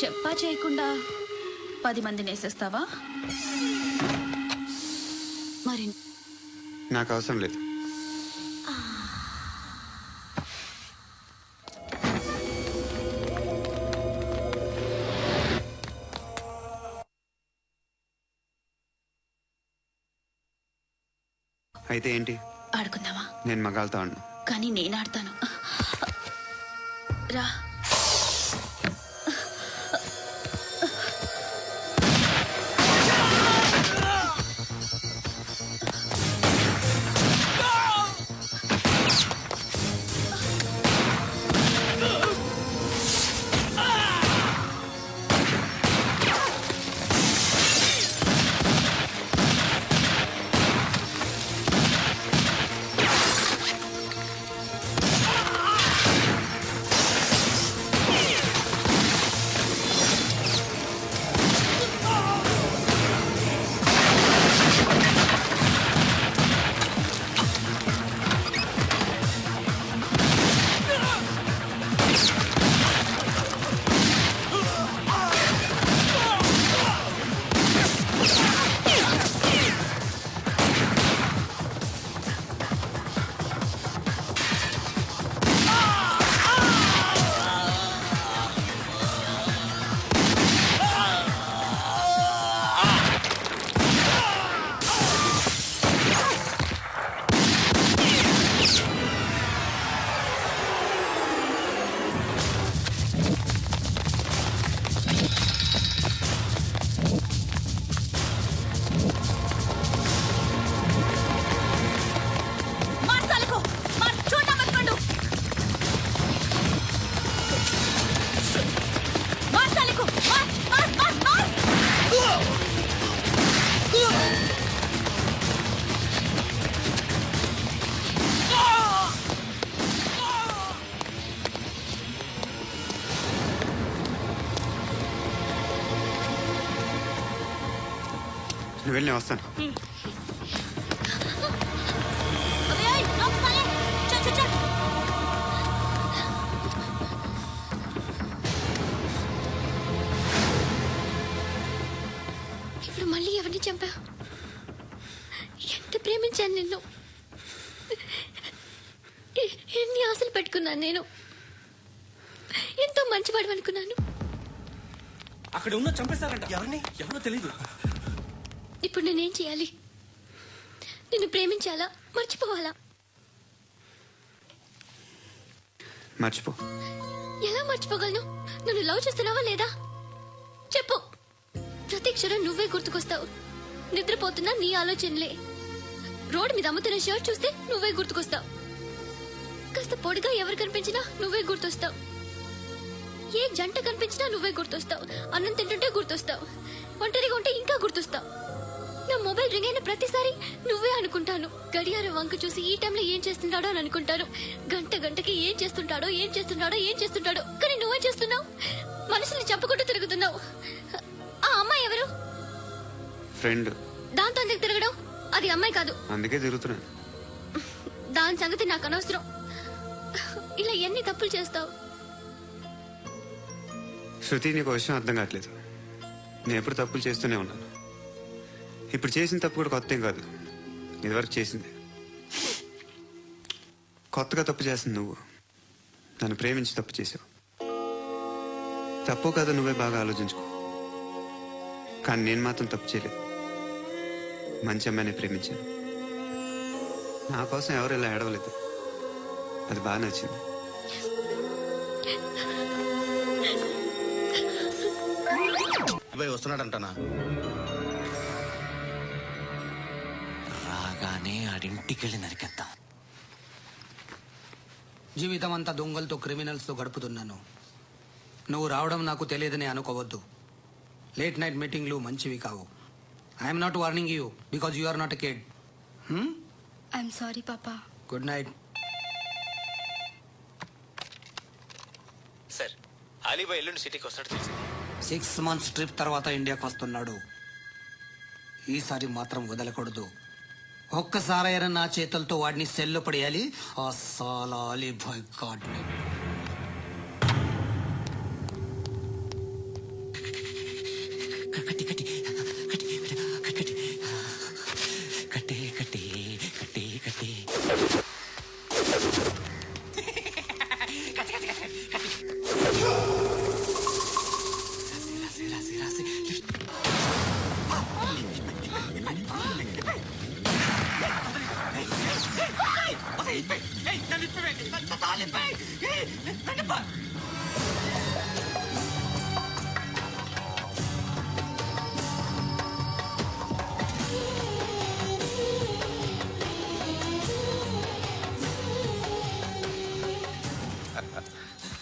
చెప్పా చేయకుండా పది మందిని వేసేస్తావా? మరి నాకు అవసరం లేదు. అయితే ఏంటి? ఆడుకుందామా? నేను మగాళ్ళతో ఆడను. కానీ నేను ఆడతాను. రా. నువ్వు వెళ్ళి వస్తాను. ఇప్పుడు మళ్ళీ ఎవరిని చంపా? ఎంత ప్రేమించాను నిన్ను? ఎన్ని ఆశలు పెట్టుకున్నాను నేను? ఎంతో మంచివాడు అనుకున్నాను అక్కడ ఉన్న చంపేస్తారంట ఎవరిని? ఎవరో తెలీదు. ఇప్పుడు నేనేం చేయాలి? నిన్ను ప్రేమించాలా? మర్చిపోవాలా? మర్చిపో. ఎలా మర్చిపోగలను? నన్ను లవ్ చేస్తున్నావా లేదా? చెప్పు. ప్రతి క్షణం నువ్వే గుర్తుకొస్తావు. నిద్రపోతున్నా నీ ఆలోచనలే. రోడ్ మీద అమ్ముతున్న షర్ట్ చూస్తే నువ్వే గుర్తుకొస్తావు. కాస్త పొడిగా ఎవరు కనిపించినా నువ్వే గుర్తొస్తావు. ఏ జంట కనిపించినా నువ్వే గుర్తొస్తావు. అన్నం తింటుంటే గుర్తొస్తావు. ఒంటరిగా ఉంటే ఇంకా గుర్తొస్తావు. నా మొబైల్ రింగ్ అయిన ప్రతిసారి నువ్వే అనుకుంటాను. గడియారం వంక చూసి ఈ టైంలో ఏం చేస్తుంటాడో అని అనుకుంటాను. గంట గంటకి ఏం చేస్తుంటాడో ఏం చేస్తుంటాడో ఏం చేస్తుంటాడో. కానీ నువ్వే చేస్తున్నావు? మనసుని చంపుకుంటూ తిరుగుతున్నావు. ఆ అమ్మాయి ఎవరు? ఫ్రెండ్. దాంతో ఎందుకు తిరగడం? అది అమ్మాయి కాదు. అందుకే తిరుగుతున్నాను. దాని సంగతి నాకు అనవసరం. ఇలా ఎన్ని తప్పులు చేస్తావు? శృతి నీకు విషయం అర్థం కావట్లేదు. నేను ఎప్పుడు తప్పులు చేస్తూనే ఉన్నాను. ఇప్పుడు చేసిన తప్పు కూడా కొత్త ఏం కాదు. ఇదివరకు చేసింది. కొత్తగా తప్పు చేస్తుంది నువ్వు. నన్ను ప్రేమించి తప్పు చేసావు. తప్పు కాదు నువ్వే బాగా ఆలోచించుకో. కానీ నేను మాత్రం తప్పు చేయలేదు. మంచి అమ్మాయిని ప్రేమించాను. నా కోసం ఎవరు ఇలా ఏడవలేదు. అది బాగా నచ్చింది. అబ్బాయి వస్తున్నాడంటనా? రాగానే ఆడింటికెళ్ళి నరికేద్దాం జీవితం అంతా దొంగలతో క్రిమినల్స్తో గడుపుతున్నాను. నువ్వు రావడం నాకు తెలియదని అనుకోవద్దు. లేట్ నైట్ మీటింగ్లు మంచివి కావు. I'm not warning you because you are not a kid I'm sorry పాపా గుడ్ నైట్ సార్ అలీబాయ్ ఎల్లుండి సిటీకి వస్తాడు తెలిసింది. సిక్స్ మంత్స్ ట్రిప్ తర్వాత ఇండియాకి వస్తున్నాడు ఈసారి మాత్రం వదలకూడదు. ఒక్కసారైనా నా చేతులతో వాడిని సెల్లు పడేయాలి. ఆ సాలా అలీభాయ్ గాడ్ని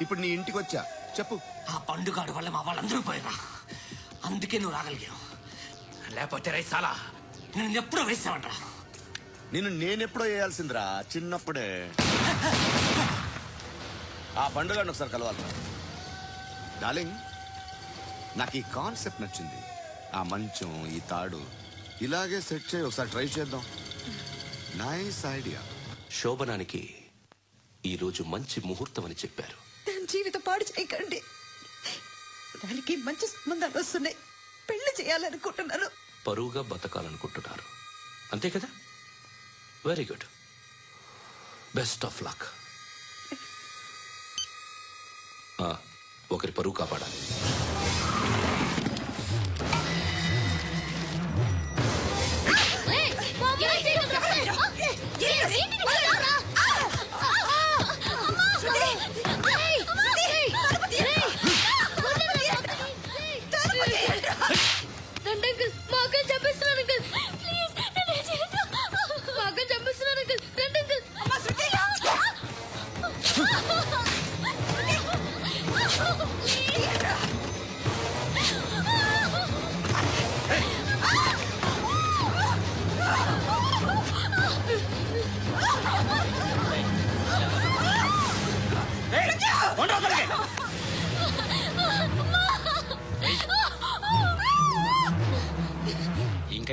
ఇప్పుడు నీ ఇంటికి వచ్చా. చెప్పు. ఆ పండుగాడు వల్ల మా వాళ్ళందరూ పోయినా అందుకే నువ్వు రాగలిగావు. లేకపోతే రై సాలా నేను ఎప్పుడో వేసావంటా నిన్ను నేనెప్పుడో వేయాల్సిందిరా చిన్నప్పుడే. ఆ పండుగ ఒకసారి కలవాలి డార్లింగ్ నాకు ఈ కాన్సెప్ట్ నచ్చింది. ఆ మంచం ఈ తాడు ఇలాగే సెట్ చేయి ఒకసారి ట్రై చేద్దాం. Nice idea. శోభనానికి ఈరోజు మంచి ముహూర్తం అని చెప్పారు. జీవితం పాడు చేయకండి దానికి మంచి సంబంధాలు వస్తున్నాయి పెళ్ళి చేయాలనుకుంటున్నాను పరువుగా బతకాలనుకుంటున్నారు అంతే కదా very good best of luck ఒకరి పరువు కాపాడాలి? ఏంటి అంకుల్ మా అక్కని చంపేస్తున్నారు అంకుల్ ప్లీజ్. మా అక్కని చంపేస్తున్నారు అంకుల్ రండి అంకుల్ ఇంకా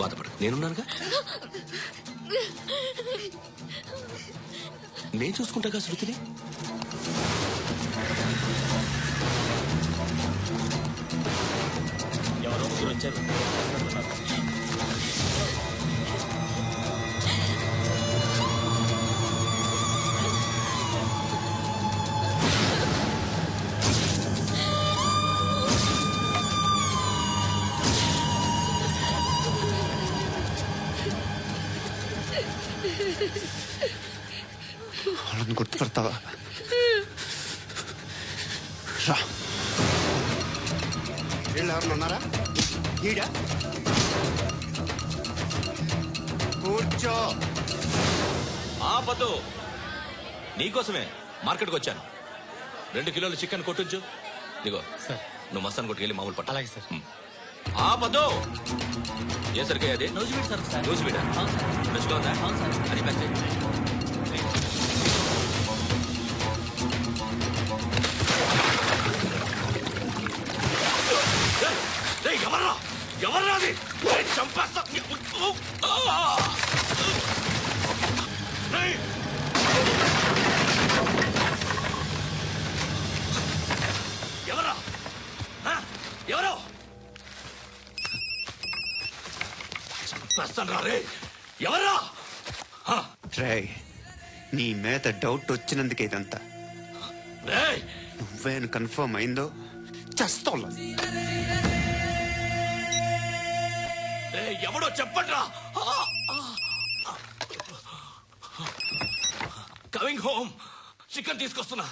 బాధపడు. నేనున్నానుగా? నేను చూసుకుంటాగా శృతిని? ఎవరో ముగ్గురు వచ్చారు. వాళ్ళని గుర్తుపడతావా? రా. వీళ్ళు ఎవరు ఉన్నారా? ఈడా? కూర్చో. ఆపద్దు నీకోసమే మార్కెట్కి వచ్చాను. రెండు కిలోలు చికెన్ కొట్టించు. ఇదిగో. సార్. నువ్వు మస్తాన్ కొట్టుకెళ్ళి మామూలు పట్ట. అలాగే సార్. ఆపద్దు ఏ సరికాయ అది? Nuzvid sir sir. రోజు వీడా అవును సార్. ఫ్రెష్గా ఉందా అవును సార్. అది ప్యాక్ ఏయ్, ఎవర్రా? ఎవర్రా అది? ఏయ్, చంపేస్తా. ఆ! ఏయ్! చంపేస్తాను రా ఎవరా రే నీ మీద డౌట్ వచ్చినందుకే ఇదంతా. రేయ్. నువ్వేను కన్ఫర్మ్ అయిందో చేస్తావు ఎవడో చెప్పండ్రా? Coming home. చికెన్ తీసుకొస్తున్నా.